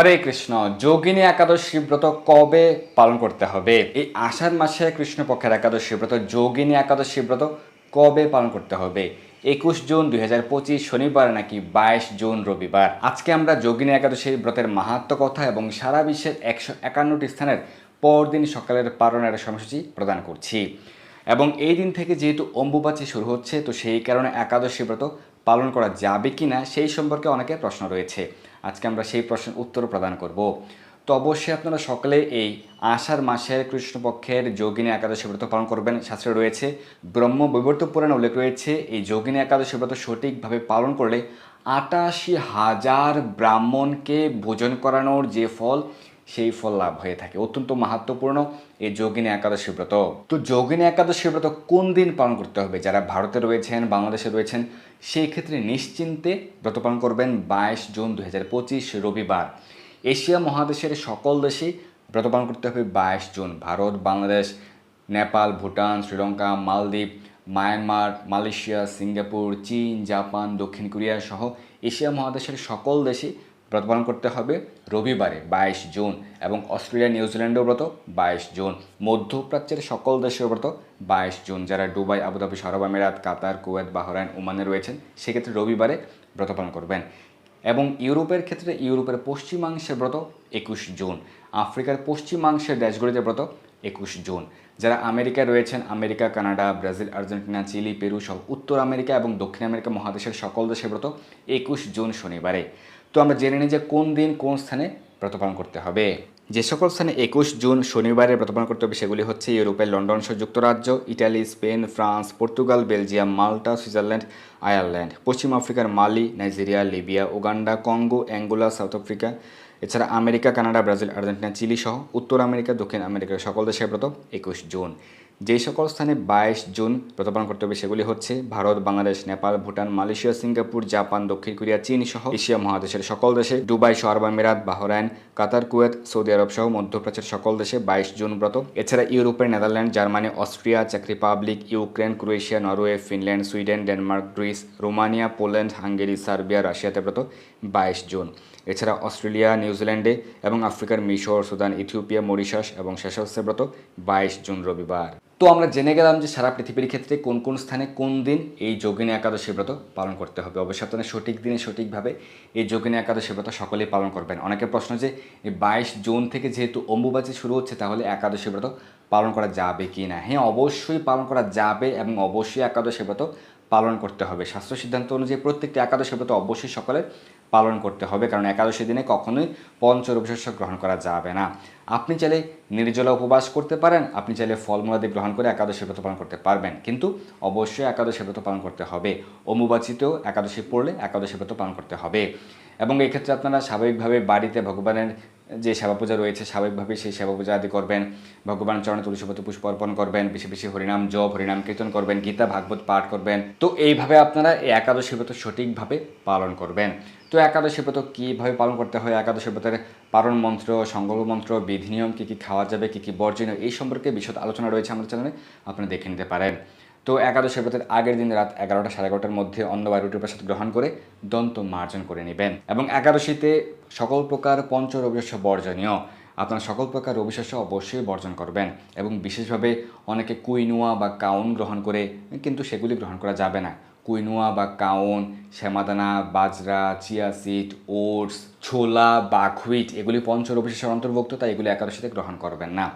হরে কৃষ্ণ, যোগিনী একাদশী ব্রত কবে পালন করতে হবে? এই আষাঢ় মাসে কৃষ্ণপক্ষের একাদশী ব্রত, যোগিনী একাদশী ব্রত কবে পালন করতে হবে? একুশ জুন দুই হাজার পঁচিশ শনিবার নাকি বাইশ জুন রবিবার? আজকে আমরা যোগিনী একাদশী ব্রতের মাহাত্ম কথা এবং সারা বিশ্বের একশো একান্নটি স্থানের পরদিন সকালের পালনের সময়সূচি প্রদান করছি। এবং এই দিন থেকে যেহেতু অম্বুবাচী শুরু হচ্ছে, তো সেই কারণে একাদশী ব্রত পালন করা যাবে কি না সেই সম্পর্কে অনেকের প্রশ্ন রয়েছে। আজকে আমরা সেই প্রশ্নের উত্তর প্রদান করব। তো অবশ্যই আপনারা সকলে এই আষাঢ় মাসের কৃষ্ণপক্ষের যোগিনী একাদশী ব্রত পালন করবেন। শাস্ত্রে রয়েছে, ব্রহ্ম বৈবর্ত পুরাণে উল্লেখ রয়েছে, এই যোগিনী একাদশী ব্রত সঠিকভাবে পালন করলে আটাশি হাজার ব্রাহ্মণকে ভোজন করানোর যে ফল সেই ফল লাভ হয়ে থাকে। অত্যন্ত মাহাত্মপূর্ণ এই যোগিনী একাদশী ব্রত। তো যোগিনী একাদশী ব্রত কোন দিন পালন করতে হবে? যারা ভারতে রয়েছেন, বাংলাদেশে রয়েছেন, সেই ক্ষেত্রে নিশ্চিন্তে ব্রত পালন করবেন বাইশ জুন দু হাজার পঁচিশ, রবিবার। এশিয়া মহাদেশের সকল দেশেই ব্রত পালন করতে হবে বাইশ June. Bharat, Bangladesh, Nepal, Bhutan, Sri Lanka, Maldives, Myanmar, Malaysia, Singapore, চীন, জাপান, দক্ষিণ কোরিয়া সহ এশিয়া মহাদেশের সকল দেশে ব্রত পালন করতে হবে রবিবারে বাইশ জুন এবং অস্ট্রেলিয়া নিউজিল্যান্ডেও ব্রত বাইশ জুন। মধ্যপ্রাচ্যের সকল দেশের ব্রত বাইশ জুন। যারা দুবাই, আবুধাবি, সরব আমিরাত, কাতার, কুয়েত, বাহরাইন, ওমানে রয়েছেন, সেক্ষেত্রে রবিবারে ব্রত পালন করবেন। এবং ইউরোপের ক্ষেত্রে ইউরোপের পশ্চিমাংশের ব্রত একুশ জুন। আফ্রিকার পশ্চিমাংশের দেশগুলিতে ব্রত একুশ জুন। যারা আমেরিকায় রয়েছেন, America, Canada, Brazil, Argentina, Chile, Peru সহ উত্তর আমেরিকা এবং দক্ষিণ আমেরিকা মহাদেশের সকল দেশের ব্রত একুশ জুন শনিবারে। আমরা জেনে নিই যে কোন দিন কোন স্থানে ব্রত পালন করতে হবে। যে সকল স্থানে একুশ জুন শনিবারে ব্রত পালন করতে হবে সেগুলি হচ্ছে ইউরোপের লন্ডন সহ যুক্তরাজ্য, Italy, Spain, France, Portugal, Belgium, Malta, Switzerland, Ireland, পশ্চিম আফ্রিকার Mali, Nigeria, Libya, Uganda, Congo, Angola, South Africa, এছাড়া America, Canada, Brazil, Argentina, Chile সহ উত্তর আমেরিকা, দক্ষিণ আমেরিকার সকল দেশের ব্রত একুশ জুন। যেই সকল স্থানে বাইশ জুন ব্রত পালন করতে হবে সেগুলি হচ্ছে Bharat, Bangladesh, Nepal, Bhutan, Malaysia, Singapore, Japan, দক্ষিণ কোরিয়া, চীন সহ এশিয়া মহাদেশের সকল দেশে, দুবাই সহ আরব আমিরাত বাহরাইন, কাতার, কুয়েত, সৌদি আরব সহ মধ্যপ্রাচ্যের সকল দেশে বাইশ জুন ব্রত। এছাড়া ইউরোপের Netherland, Germany, Austria, check Republic, Ukraine, Croatia, Norway, Finland, Sweden, Denmark, Greece, Romania, Poland, Hungary, Serbia, রাশিয়াতে ব্রত বাইশ জুন। এছাড়া অস্ট্রেলিয়া, নিউজিল্যান্ডে এবং আফ্রিকার মিশর, সুদান, ইথিওপিয়া, মরিশাস এবং হচ্ছে ব্রত বাইশ জুন রবিবার। তো আমরা জেনে গেলাম যে সারা পৃথিবীর ক্ষেত্রে কোন কোন স্থানে কোন দিন এই যোগিনী একাদশী ব্রত পালন করতে হবে। অবশ্যই সঠিক দিনে সঠিকভাবে এই যোগিনী একাদশী ব্রত সকলেই পালন করবেন। অনেকের প্রশ্ন যে বাইশ জুন থেকে যেহেতু অম্বুবাচী শুরু হচ্ছে, তাহলে একাদশী ব্রত পালন করা যাবে কি না? হ্যাঁ অবশ্যই পালন করা যাবে এবং অবশ্যই একাদশী ব্রত পালন করতে হবে। স্বাস্থ্য সিদ্ধান্ত অনুযায়ী প্রত্যেকটি একাদশী ব্রত অবশ্যই সকলের পালন করতে হবে, কারণ একাদশী দিনে কখনোই পঞ্চরবিশস্য গ্রহণ করা যাবে না। আপনি চাইলে নির্জলা উপবাস করতে পারেন, আপনি চাইলে ফলমূলাদি গ্রহণ করে একাদশী ব্রত পালন করতে পারবেন, কিন্তু অবশ্যই একাদশী ব্রত পালন করতে হবে। অমুবাচিতেও একাদশী পড়লে একাদশী ব্রত পালন করতে হবে। এবং এক্ষেত্রে আপনারা স্বাভাবিকভাবে বাড়িতে ভগবানের যে সেবা পূজা রয়েছে স্বাভাবিকভাবে সেই সেবা পূজা আদি করবেন। ভগবান চরণে তুলসীপতি পুষ্প অর্পণ করবেন, বেশি বেশি হরিনাম জপ, হরিনাম কীর্তন করবেন, গীতা, ভাগবত পাঠ করবেন। তো এইভাবে আপনারা এই একাদশী ব্রত সঠিকভাবে পালন করবেন। তো একাদশী ব্রত কীভাবে পালন করতে হয়? একাদশী ব্রতের পালন মন্ত্র সংকল্প মন্ত্র, বিধি নিয়ম কী কী খাওয়া যাবে, কী কী বর্জনীয়, এই সম্পর্কে বিশদ আলোচনা রয়েছে আমাদের চ্যানেলে। আপনারা দেখে নিতে পারেন। তো একাদশী ব্রতের আগের দিন রাত এগারোটা সাড়ে এগারোটার মধ্যে অন্ন বা রুটির প্রসাদ গ্রহণ করে দন্ত মার্জন করে নেবেন। এবং একাদশীতে সকল প্রকার পঞ্চ রবিশস্য বর্জনীয়। আপনার সকল প্রকার রবিশস্য অবশ্যই বর্জন করবেন এবং বিশেষভাবে অনেকে কুইনুয়া বা কাউন গ্রহণ করে, কিন্তু সেগুলি গ্রহণ করা যাবে না। কুইনুয়া বা কাউন, শ্যামাদানা, বাজরা, চিয়া সিড, ওটস, ছোলা, বাকহুইট, এগুলি পঞ্চ রবিশস্যের অন্তর্ভুক্ত, তাই এগুলি একাদশীতে গ্রহণ করবেন না।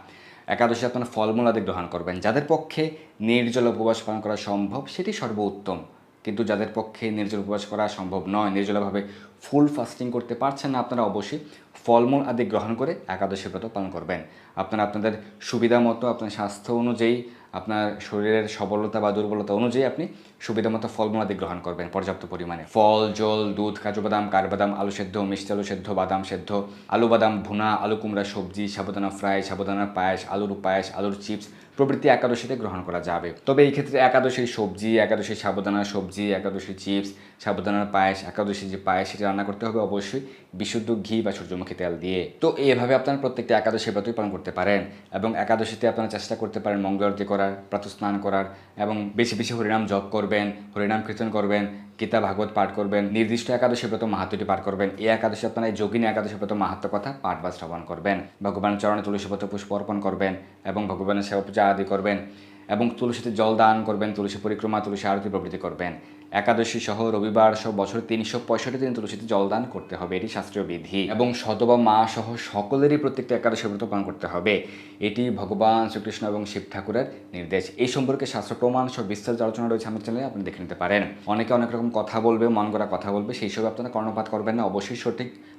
একাদশী আপনার ফলমূল আদি গ্রহণ করবেন। যাদের পক্ষে নির্জল উপবাস পালন করা সম্ভব, সেটি সর্বোত্তম। কিন্তু যাদের পক্ষে নির্জল উপবাস করা সম্ভব নয়, নির্জলভাবে ফুল ফাস্টিং করতে পারছেন না, আপনারা অবশ্যই ফলমূল আদি গ্রহণ করে একাদশী ব্রত পালন করবেন। আপনারা আপনাদের সুবিধা মতো, আপনার স্বাস্থ্য অনুযায়ী আপনার শরীরের সবলতা বা দুর্বলতা অনুযায়ী আপনি সুবিধামতো মতো ফলমূল আদি গ্রহণ করবেন। পর্যাপ্ত পরিমাণে। ফল, জল, দুধ, কাজু বাদাম, কাঠবাদাম, আলু সেদ্ধ, মিষ্টি আলু সেদ্ধ, বাদাম সেদ্ধ, আলু বাদাম ভুনা, আলু কুমড়া, সবজি সাবুদানা ফ্রাই সাবুদানা পায়েস, আলুর পায়েস, আলুর চিপস প্রভৃতি একাদশীতে গ্রহণ করা যাবে। তবে এই ক্ষেত্রে একাদশীর সবজি, একাদশীর সাবুদানা সবজি, একাদশীর চিপস সাবুদানার পায়েস একাদশী যে পায়েস সেটা রান্না করতে হবে অবশ্যই বিশুদ্ধ ঘি বা সূর্যমুখী তেল দিয়ে। তো এইভাবে আপনারা প্রত্যেকটা একাদশী ব্রতই পালন করতে পারেন এবং একাদশীতে আপনারা চেষ্টা করতে পারেন মঙ্গলারতি করার, প্রাতঃস্নান করার এবং বেশি বেশি হরিনাম জপ করবেন, হরিনাম কীর্তন করবেন গীতা ভাগবত পাঠ করবেন, নির্দিষ্ট একাদশী প্রথম মাহাত্মটি পাঠ করবেন, এই একাদশী আপনারা এই যোগিনী একাদশী প্রথম মাহাত্ম কথা পাঠ বা শ্রবণ করবেন। ভগবানের চরণে তুলসী পত্র পুষ্প অর্পণ করবেন এবং ভগবানের সেবা পূজা আদি করবেন। এবং তুলসীতে জল দান করবেন, তুলসী পরিক্রমা, তুলসী আরতি প্রভৃতি করবেন। একাদশী সহ রবিবার সহ বছর তিনশো পঁয়ষট্টি দিন তুলসীতে জলদান করতে হবে, এটি শাস্ত্রীয় বিধি। এবং সতবা মা সহ সকলেরই প্রত্যেকটা একাদশী ব্রত পালন করতে হবে। এটি ভগবান শ্রীকৃষ্ণ এবং শিব ঠাকুরের নির্দেশ। এই সম্পর্কে শাস্ত্র প্রমাণ সব বিস্তারিত আলোচনা রয়েছে আমার চ্যানেলে, আপনি দেখে নিতে পারেন। অনেকে অনেক রকম কথা বলবে, মন করা কথা বলবে, সেই সব আপনারা কর্ণপাত করবেন না, অবশ্যই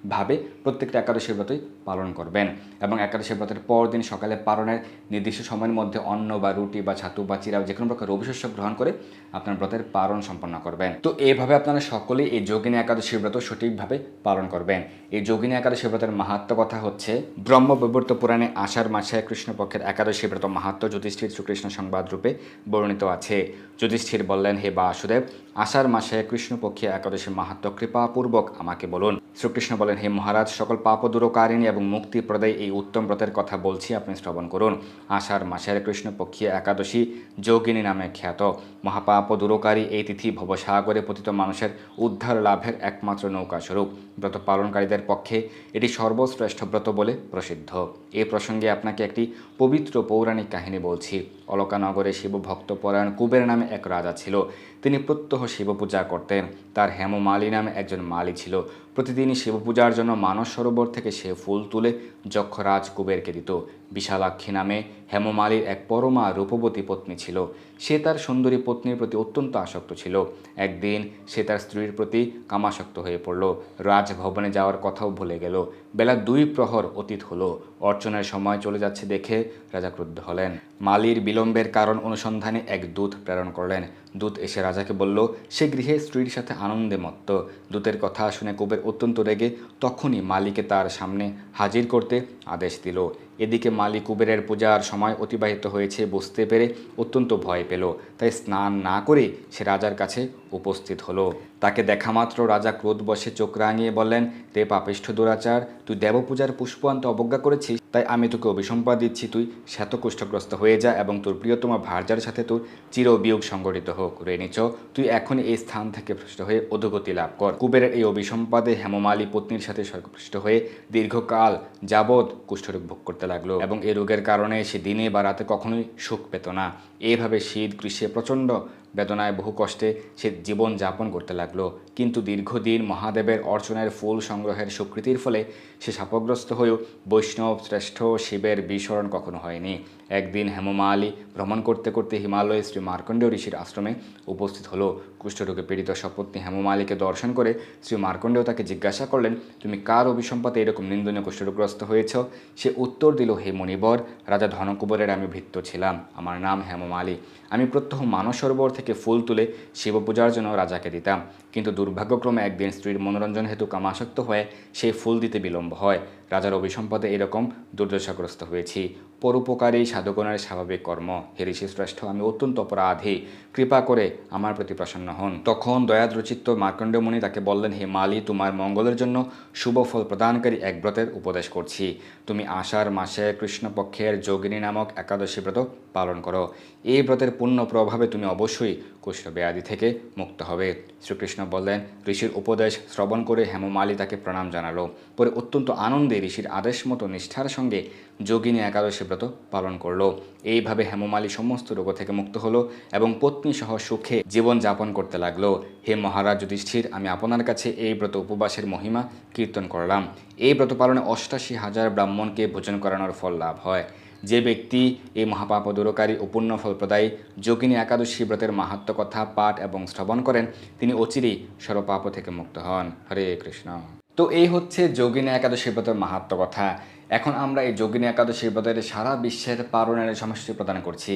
সঠিকভাবে প্রত্যেকটা একাদশী ব্রতই পালন করবেন এবং একাদশী ব্রতের পরদিন সকালে পালনের নির্দিষ্ট সময়ের মধ্যে অন্ন বা রুটি বা ছাতু বা চিরা যে কোনো প্রকার রবিশস্য গ্রহণ করে আপনার ব্রতের পালন সম্পন্ন করবেন। তো এইভাবে আপনারা সকলেই এই যোগিনী একাদশী ব্রত সঠিকভাবে পালন করবেন। এই যোগিনী একাদশী ব্রতের মাহাত্ম কথা হচ্ছে ব্রহ্মবিবর্ত পুরাণে আষাঢ় মাসে কৃষ্ণপক্ষের একাদশী ব্রত মাহাত্ম যুধিষ্ঠির শ্রীকৃষ্ণ সংবাদ রূপে বর্ণিত আছে। যুধিষ্ঠির বললেন, হে বাসুদেব, আষাঢ় মাসে কৃষ্ণপক্ষে একাদশী মাহাত্ম কৃপাপূর্বক আমাকে বলুন। শ্রীকৃষ্ণ বলেন হে মহারাজ, সকল পাপ দূরকারিণী এবং মুক্তি প্রদায় এই উত্তম ব্রতের কথা বলছি, আপনি শ্রবণ করুন। আষাঢ় মাসের কৃষ্ণপক্ষীয় একাদশী যোগিনী নামে খ্যাত। মহাপাপ দূরকারী এই তিথি ভবসাগরে পতিত মানুষের উদ্ধার লাভের একমাত্র নৌকা স্বরূপ। ব্রত পালনকারীদের পক্ষে এটি সর্বশ্রেষ্ঠ ব্রত বলে প্রসিদ্ধ। এ প্রসঙ্গে আপনাকে একটি পবিত্র পৌরাণিক কাহিনী বলছি। অলকানগরে শিব পরায়ণ কুবের নামে এক রাজা ছিল। তিনি প্রত্যহ শিব পূজা করতেন। তার হেমমালী নামে একজন মালি ছিল। প্রতিদিনই শিব পূজার জন্য মানস সরোবর থেকে সে ফুল তুলে যক্ষরাজ কুবেরকে দিত। বিশালাক্ষী নামে হেমমালির এক পরমা রূপবতী পত্নী ছিল। সে তার সুন্দরী পত্নীর প্রতি অত্যন্ত আসক্ত ছিল। একদিন সে তার স্ত্রীর প্রতি কামাসক্ত হয়ে পড়ল। রাজভবনে যাওয়ার কথাও ভুলে গেল। বেলা দুই প্রহর অতীত হলো। অর্চনার সময় চলে যাচ্ছে দেখে রাজা ক্রুদ্ধ হলেন। মালির বিলম্বের কারণ অনুসন্ধানে এক দূত প্রেরণ করলেন। দূত এসে রাজাকে বলল, সে গৃহে স্ত্রীর সাথে আনন্দে মত্ত। দূতের কথা শুনে কুবের অত্যন্ত রেগে তখনই মালিকে তার সামনে হাজির করতে আদেশ দিল। এদিকে মালি কুবেরের পূজার সময় অতিবাহিত হয়েছে বুঝতে পেরে অত্যন্ত ভয় পেল। তাই স্নান না করে সে রাজার কাছে উপস্থিত হলো। তাকে দেখামাত্র রাজা ক্রোধ বসে চোখ রাঙিয়ে বললেন, তে পাপিষ্ঠ দুরাচার, তুই দেবপূজার পুষ্প আনতে অবজ্ঞা করেছিস? তাই আমি তোকে অভিসম্পাদ দিচ্ছি, তুই শ্বেতকুষ্ঠগ্রস্ত হয়ে যা এবং তোর প্রিয়তমা ভার্যার সাথে তোর চির বিয়োগ সংগঠিত হোক। রেনিচ তুই এখনই এই স্থান থেকে ভ্রষ্ট হয়ে অধোগতি লাভ কর। কুবেরের এই অভিসম্পাদে হেমমালী পত্নীর সাথে স্বর্গপৃষ্ট হয়ে দীর্ঘকাল যাবৎ কুষ্ঠরোগ ভোগ করতে লাগল এবং এই রোগের কারণে সে দিনে বা রাতে কখনোই সুখ পেত না। এইভাবে শীত, গ্রীষ্মে প্রচণ্ড বেদনায় বহু কষ্টে সে জীবন যাপন করতে লাগল। কিন্তু দীর্ঘদিন মহাদেবের অর্চনের ফুল সংগ্রহের স্বীকৃতির ফলে সে শাপগ্রস্ত হয়েও বৈষ্ণব শ্রেষ্ঠ শিবের বিস্মরণ কখনো হয়নি। একদিন হেমমালী ভ্রমণ করতে করতে হিমালয়ে শ্রী মার্কণ্ডেয় ঋষির আশ্রমে উপস্থিত হলো। কুষ্ঠরোগে পীড়িত সপত্নী হেমমালীকে দর্শন করে শ্রী মার্কণ্ডেয় তাকে জিজ্ঞাসা করলেন, তুমি কার অভিসম্পাতে এরকম নিন্দনীয় কুষ্ঠরোগগ্রস্ত হয়েছ? সে উত্তর দিল, হে মণিবর রাজা ধনকুবরের আমি ভৃত্য ছিলাম। আমার নাম হেমমালী আমি প্রত্যহ মানস সরোবর থেকে ফুল তুলে শিব পূজার জন্য রাজাকে দিতাম। কিন্তু দুর্ভাগ্যক্রমে একদিন স্ত্রীর মনোরঞ্জন হেতু কামাসক্ত হয়ে সেই ফুল দিতে বিলম্ব হয়। রাজার অভিসম্পদে এরকম দুর্দশাগ্রস্ত হয়েছি। পরোপকারী সাধকনের স্বাভাবিক কর্ম। হে ঋষি শ্রেষ্ঠ আমি অত্যন্ত অপরাধী। কৃপা করে আমার প্রতি প্রসন্ন হন। তখন দয়াদ্রচিত্ত মার্কণ্ডমণি তাকে বললেন, হে মালি, তোমার মঙ্গলের জন্য শুভ ফল প্রদানকারী এক ব্রতের উপদেশ করছি। তুমি আষাঢ় মাসে কৃষ্ণপক্ষের যোগিনী নামক একাদশী ব্রত পালন করো। এই ব্রতের পূর্ণ প্রভাবে তুমি অবশ্যই কুষ্ঠ ব্যাধি থেকে মুক্ত হবে। শ্রীকৃষ্ণ বললেন, ঋষির উপদেশ শ্রবণ করে হেমমালী তাকে প্রণাম জানালো। পরে অত্যন্ত আনন্দে ঋষির আদেশ মতো নিষ্ঠার সঙ্গে যোগিনী একাদশী ব্রত পালন করল। এইভাবে হেমমালী সমস্ত রোগ থেকে মুক্ত হলো এবং পত্নী সহ সুখে জীবন যাপন করতে লাগল। হে মহারাজ যুধিষ্ঠির, আমি আপনার কাছে এই ব্রত উপবাসের মহিমা কীর্তন করলাম। এই ব্রত পালনে অষ্টাশি হাজার ব্রাহ্মণকে ভোজন করানোর ফল লাভ হয়। যে ব্যক্তি এই মহাপাপ দূরকারী ও পুণ্য ফলপ্রদায়ী যোগিনী একাদশী ব্রতের মাহাত্ম কথা, পাঠ এবং শ্রবণ করেন, তিনি অচিরেই সর্বপাপ থেকে মুক্ত হন। হরে কৃষ্ণ। তো এই হচ্ছে যোগিনী একাদশী ব্রতের মাহাত্ম কথা। এখন আমরা এই যোগিনী একাদশীর বদলে সারা বিশ্বের পারণের সময়সূচি প্রদান করছি।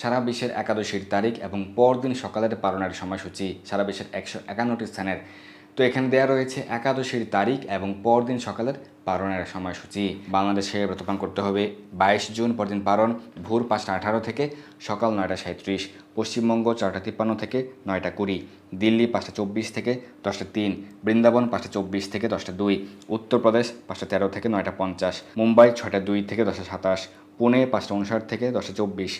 সারা বিশ্বের একাদশীর তারিখ এবং পরদিন সকালের পারণের সময়সূচি সারা বিশ্বের একশো একান্নটি স্থানের তো এখানে দেওয়া রয়েছে একাদশীর তারিখ এবং পরদিন সকালের পালনের সময়সূচি। বাংলাদেশে ব্রতপান করতে হবে বাইশ জুন পরদিন পারণ, ভোর পাঁচটা আঠারো থেকে সকাল নয়টা সাঁত্রিশ পশ্চিমবঙ্গ চারটা তিপ্পান্ন থেকে নয়টা কুড়ি, দিল্লি পাঁচটা চব্বিশ থেকে দশটা তিন, বৃন্দাবন পাঁচটা চব্বিশ থেকে দশটা দুই, উত্তরপ্রদেশ পাঁচটা তেরো থেকে নয়টা পঞ্চাশ, মুম্বাই ছয়টা দুই থেকে দশটা সাতাশ, পুনে পাঁচটা উনষাট থেকে দশটা চব্বিশ,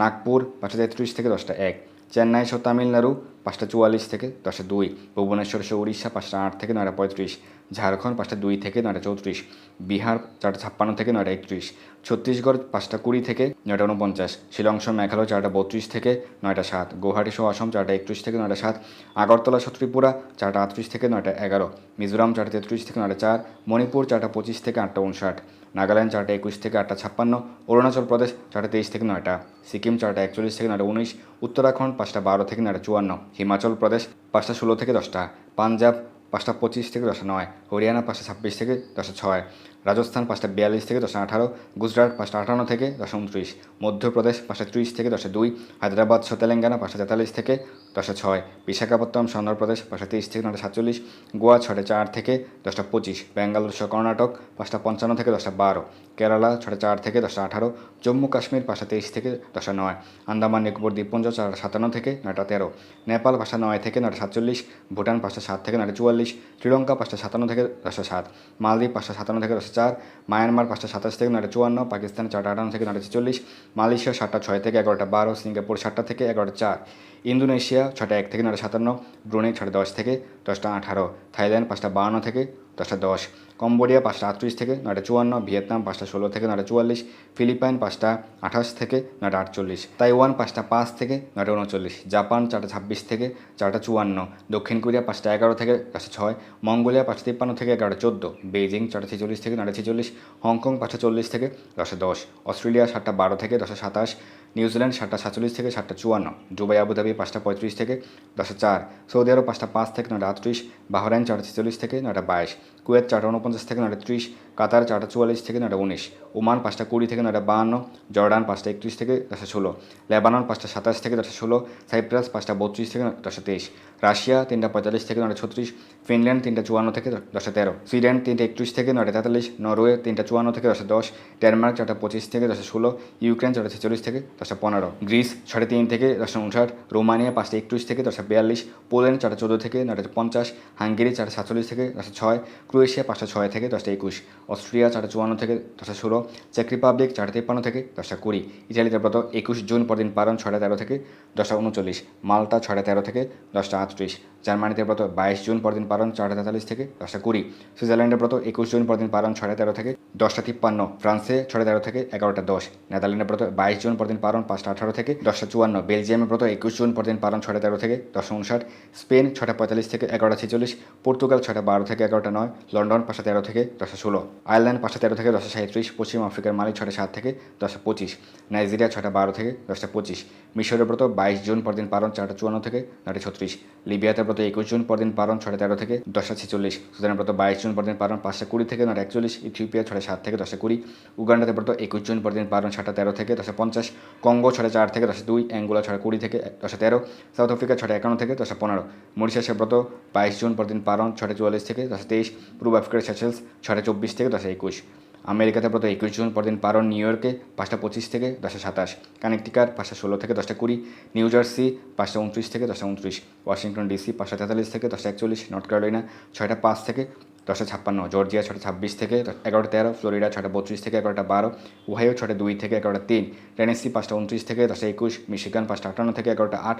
নাগপুর পাঁচটা তেত্রিশ থেকে দশটা এক, চেন্নাই সহ তামিলনাড়ু পাঁচটা চুয়াল্লিশ থেকে দশটা দুই ভুবনেশ্বর সে উড়িষ্যা পাঁচটা আট থেকে নয়টা পঁয়ত্রিশ ঝাড়খণ্ড পাঁচটা দুই থেকে নয়টা চৌত্রিশ বিহার চারটা ছাপ্পান্ন থেকে নয়টা একত্রিশ ছত্তিশগড় পাঁচটা কুড়ি থেকে নয়টা উনপঞ্চাশ শিলং সহ মেঘালয় চারটা বত্রিশ থেকে নয়টা সাত গুয়াহাটি সহ আসাম চারটা একত্রিশ থেকে নয়টা সাত আগরতলা সহ ত্রিপুরা চারটা আটত্রিশ থেকে নয়টা এগারো মিজোরাম চারটা তেত্রিশ থেকে নয়টা চার মণিপুর চারটা পঁচিশ থেকে আটটা উনষাট নাগাল্যান্ড চারটা একুশ থেকে আটটা ছাপ্পান্ন অরুণাচল প্রদেশ চারটা তেইশ থেকে নয়টা সিকিম চারটা একচল্লিশ থেকে নয়টা উনিশ উত্তরাখণ্ড পাঁচটা বারো থেকে নয়টা চুয়ান্ন হিমাচল প্রদেশ পাঁচটা ষোলো থেকে দশটা, পাঞ্জাব পাঁচটা পঁচিশ থেকে দশটা নয়, হরিয়ানা পাঁচটা ছাব্বিশ থেকে দশটা ছয় রাজস্থান পাঁচটা বিয়াল্লিশ থেকে দশটা আঠারো গুজরাট পাঁচটা আটান্ন থেকে দশটা উনত্রিশ মধ্যপ্রদেশ পাঁচটা ত্রিশ থেকে দশটা দুই হায়দ্রাবাদ সহ তেলেঙ্গানা পাঁচটা তেতাল্লিশ থেকে দশটা ছয় বিশাখাপত্তনম সহ অন্ধ্রপ্রদেশ পাঁচটা তেইশ থেকে নটা সাতচল্লিশ গোয়া ছটা চার থেকে দশটা পঁচিশ ব্যাঙ্গালোর সহ কর্ণাটক পাঁচটা পঞ্চান্ন থেকে দশটা বারো কেরালা ছটা চার থেকে দশটা আঠারো জম্মু কাশ্মীর পাঁচটা তেইশ থেকে দশটা নয় আন্দামান নিকোবর দ্বীপপুঞ্জ চারটা সাতান্ন থেকে নয়টা তেরো নেপাল পাঁচটা নয় থেকে নয়টা সাতচল্লিশ ভুটান পাঁচটা সাত থেকে নয়টা চুয়াল্লিশ শ্রীলঙ্কা পাঁচটা সাতান্ন থেকে দশটা সাত মালদ্বীপ পাঁচটা সাতান্ন থেকে দশটা চার মায়ানমার পাঁচটা সাতাশ থেকে নয়টা চুয়ান্ন পাকিস্তান চারটা আটান্ন থেকে নয়টা ছেচল্লিশ মালয়েশিয়া সাতটা ছয় থেকে এগারোটা বারো, সিঙ্গাপুর সাতটা থেকে এগারোটা চার। ইন্দোনেশিয়া ছটা এক থেকে নয়টা সাতান্ন, ব্রুনেই ছটা দশ থেকে দশটা আঠারো, থাইল্যান্ড পাঁচটা বাহান্ন থেকে দশটা দশ, কম্বোডিয়া পাঁচটা আটত্রিশ থেকে নয়টা চুয়ান্ন, ভিয়েতনাম পাঁচটা ষোলো থেকে নয়টা চুয়াল্লিশ, ফিলিপাইন পাঁচটা আঠাশ থেকে নয়টা আটচল্লিশ, তাইওয়ান পাঁচটা পাঁচ থেকে নয়টা উনচল্লিশ, জাপান চারটা ছাব্বিশ থেকে চারটা চুয়ান্ন, দক্ষিণ কোরিয়া পাঁচটা এগারো থেকে দশটা ছয়, মঙ্গোলিয়া পাঁচটা তিপ্পান্ন থেকে এগারোটা চোদ্দ বেজিং চারটা ছেচল্লিশ থেকে নয়টা ছেচল্লিশ, হংকং পাঁচটা চল্লিশ থেকে দশটা দশ, অস্ট্রেলিয়া সাতটা বারো থেকে দশটা সাতাশ নিউজিল্যান্ড সাতটা সাতচল্লিশ থেকে সাতটা চুয়ান্ন, দুবাই, আবুধাবি পাঁচটা পঁয়ত্রিশ থেকে দশটা চার, সৌদি আরব পাঁচটা পাঁচ থেকে নয়টা আটত্রিশ, বাহরাইন চারটা ছেচল্লিশ থেকে নয়টা বাইশ। কুয়েত চারটা উনপঞ্চাশ থেকে নয়টা ত্রিশ কাতার চারটা চুয়াল্লিশ থেকে নয়টা উনিশ ওমান পাঁচটা কুড়ি থেকে নয়টা বাহান্ন জর্ডান পাঁচটা একত্রিশ থেকে দশটা ষোলো লেবানন পাঁচটা সাতাশ থেকে দশটা ষোলো সাইপ্রাস পাঁচটা বত্রিশ থেকে দশটা তেইশ রাশিয়া তিনটা পঁয়তাল্লিশ থেকে নয়টা ছত্রিশ ফিনল্যান্ড তিনটা চুয়ান্ন থেকে দশটা তেরো সুইডেন তিনটা একত্রিশ থেকে নয়টা তেতাল্লিশ নরওয়ে তিনটা চুয়ান্ন থেকে দশটা দশ ডেনমার্ক চারটা পঁচিশ থেকে দশটা ষোলো ইউক্রেন চারটা ছেচল্লিশ থেকে দশটা পনেরো গ্রিস সাড়ে তিন থেকে দশটা উনষাট রোমানিয়া পাঁচটা একত্রিশ থেকে দশটা বিয়াল্লিশ পোল্যান্ড চারটা চোদ্দ থেকে নয়টা পঞ্চাশ হাঙ্গেরি চারটা সাতচল্লিশ থেকে দশটা ছয় ক্রোয়েশিয়া পাঁচটা ছয় থেকে দশটা একুশ, অস্ট্রিয়া চারটা চুয়ান্ন থেকে দশটা ষোলো, চেক রিপাবলিক চারটা তিপ্পান্ন থেকে দশটা কুড়ি ইটালি তারপর একুশ জুন পরদিন পারন ছয়টা তেরো থেকে দশটা উনচল্লিশ, মাল্টা ছয়টা তেরো থেকে দশটা আটত্রিশ জার্মানিতে ব্রত বাইশ জুন পরদিন পারণ ছয়টা তেতাল্লিশ থেকে দশটা কুড়ি। সুইজারল্যান্ডের ব্রত একুশ জুন পরদিন পারণ ছয়টা তেরো থেকে দশটা তিপ্পান্ন। ফ্রান্সে ছয়টা তেরো থেকে এগারোটা দশ। নেদারল্যান্ডের ব্রত বাইশ জুন পরদিন পারণ পাঁচটা আঠারো থেকে দশটা চুয়ান্ন। বেলজিয়ামের ব্রত একুশ জুন পরদিন পারণ ছয়টা তেরো থেকে দশটা উনষাট স্পেন ছটা পঁয়তাল্লিশ থেকে এগারোটা ছেচল্লিশ। পর্তুগাল ছটা বারো থেকে এগারোটা নয়। লন্ডন পাঁচটা তেরো থেকে দশটা ষোলো। আয়ারল্যান্ড পাঁচটা তেরো থেকে দশটা সাঁত্রিশ। পশ্চিম আফ্রিকার মালিক ছটা সাত থেকে দশটা পঁচিশ। নাইজেরিয়া ছটা বারো থেকে দশটা পঁচিশ। মিশরের ব্রত বাইশ জুন পরদিন পারণ চারটা চুয়ান্ন থেকে নটা ছত্রিশ। লিবিয়াতে ব্রত একুশ জুন পরদিন পারণ ছটা তেরো থেকে দশটা ছেচল্লিশ। সুদানের বাইশ জুন পরদিন পারণ পাঁচটা কুড়ি থেকে নয়টা একচল্লিশ। ইথিওপিয়া ছটা সাত থেকে দশটা কুড়ি। উগান্ডাতে ব্রত একুশ জুন পরদিন পারণ ছটা তেরো থেকে দশটা পঞ্চাশ। কঙ্গো ছটা চার থেকে দশটা দুই। অ্যাঙ্গোলা ছটা কুড়ি থেকে দশটা তেরো। সাউথ আফ্রিকা ছটা একান্ন থেকে দশটা পনেরো। মরিশাসের ব্রত বাইশ জুন পরদিন পারণ ছটা চুয়াল্লিশ থেকে দশটা তেইশ। পূর্ব আফ্রিকার সেচেলস ছটা চব্বিশ থেকে দশটা একুশ। আমেরিকাতে প্রত্যেক একুশ জুন পরদিন পারন নিউ ইয়র্কে পাঁচটা পঁচিশ থেকে দশটা সাতাশ। কানেকটিকার পাঁচটা ষোলো থেকে দশটা কুড়ি। নিউ জার্সি পাঁচটা উনত্রিশ থেকে দশটা উনত্রিশ ওয়াশিংটন ডিসি পাঁচটা তেতাল্লিশ থেকে দশটা একচল্লিশ। নর্থ ক্যারোলিনা ছয়টা পাঁচ থেকে দশটা ছাপ্পান্ন, জর্জিয়া ছটা ছাব্বিশ থেকে এগারোটা তেরো, ফ্লোরিডা ছটা বত্রিশ থেকে এগারোটা বারো, ওহাইও ছটা দুই থেকে এগারোটা তিন, টেনেসি পাঁচটা উনত্রিশ থেকে দশটা একুশ, মিশিগান পাঁচটা আটান্ন থেকে এগারোটা আট,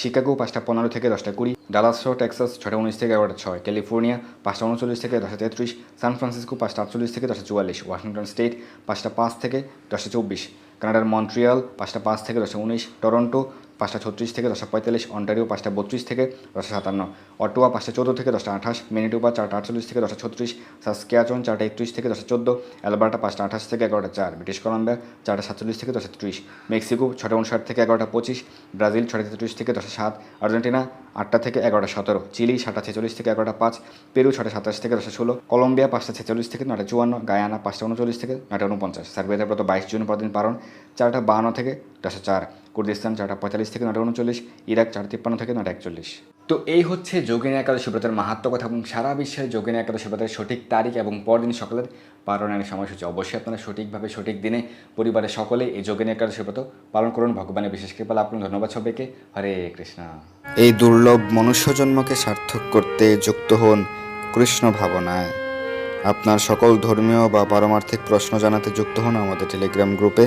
শিকাগো পাঁচটা পনেরো থেকে দশটা কুড়ি, ডালাসো, টেক্সাস ছটা উনিশ থেকে এগারোটা ছয়, ক্যালিফোর্নিয়া পাঁচটা উনচল্লিশ থেকে দশটা তেত্রিশ, সান ফ্রান্সিসকো পাঁচটা আটচল্লিশ থেকে দশটা চুয়াল্লিশ, ওয়াশিংটন স্টেট পাঁচটা পাঁচ থেকে দশটা চব্বিশ, কানাডার মন্ট্রিয়াল পাঁচটা পাঁচ থেকে দশটা উনিশ, টরন্টো পাঁচটা ছত্রিশ থেকে দশটা পঁয়তাল্লিশ, অন্টারিও পাঁচটা বত্রিশ থেকে দশটা সাতান্ন, অটোয়া পাঁচটা চোদ্দ থেকে দশটা আঠাশ, মিনিটুপা চারটা আটচল্লিশ থেকে দশটা ছত্রিশ, সাসকিয়াচন চারটা একত্রিশ থেকে দশটা চোদ্দ, অ্যালবার্টা পাঁচটা আঠাশ থেকে এগারোটা চার, ব্রিটিশ কলম্বিয়া চারটা সাতচল্লিশ থেকে দশটা ত্রিশ, মেক্সিকো ছটা উনষাট থেকে এগারোটা পঁচিশ, ব্রাজিল ছটা তেত্রিশ থেকে দশটা সাত, আর্জেন্টিনা আটটা থেকে এগারোটা সতেরো, চিলি সাতটা ছেচল্লিশ থেকে এগারোটা পাঁচ, পেরু ছটা সাতাশ থেকে দশটা ষোলো, কলম্বিয়া পাঁচটা ছেচল্লিশ থেকে নটা চুয়ান্ন, গায়ানা পাঁচটা উনচল্লিশ থেকে নয়টা উনপঞ্চাশ, সার্বিয়াতে প্রত বাইশ জুন পরদিন পারণ চারটা বাহান্ন থেকে দশটা চার কুর্দিস্তান চারটা পঁয়তাল্লিশ থেকে নয়টা উনচল্লিশ ইরাক চার তিপ্পান্ন থেকে নয়টা একচল্লিশ। তো এই হচ্ছে যোগিনী একাদশী ব্রতের মাহাত্ম কথা এবং সারা বিশ্বের যোগিনী একাদশী ব্রতের সঠিক তারিখ এবং পরদিন সকালের পালনের সময়সূচি। অবশ্যই আপনারা সঠিকভাবে সঠিক দিনে পরিবারের সকলে এই যোগিনী একাদশী ব্রত পালন করুন। ভগবানের বিশেষ কৃপা লাভ করুন। ধন্যবাদ সবাইকে। হরে কৃষ্ণা। এই দুর্লভ মনুষ্যজন্মকে সার্থক করতে যুক্ত হন কৃষ্ণ ভাবনায়। আপনার সকল ধর্মীয় বা পারমার্থিক প্রশ্ন জানাতে যুক্ত হন আমাদের টেলিগ্রাম গ্রুপে।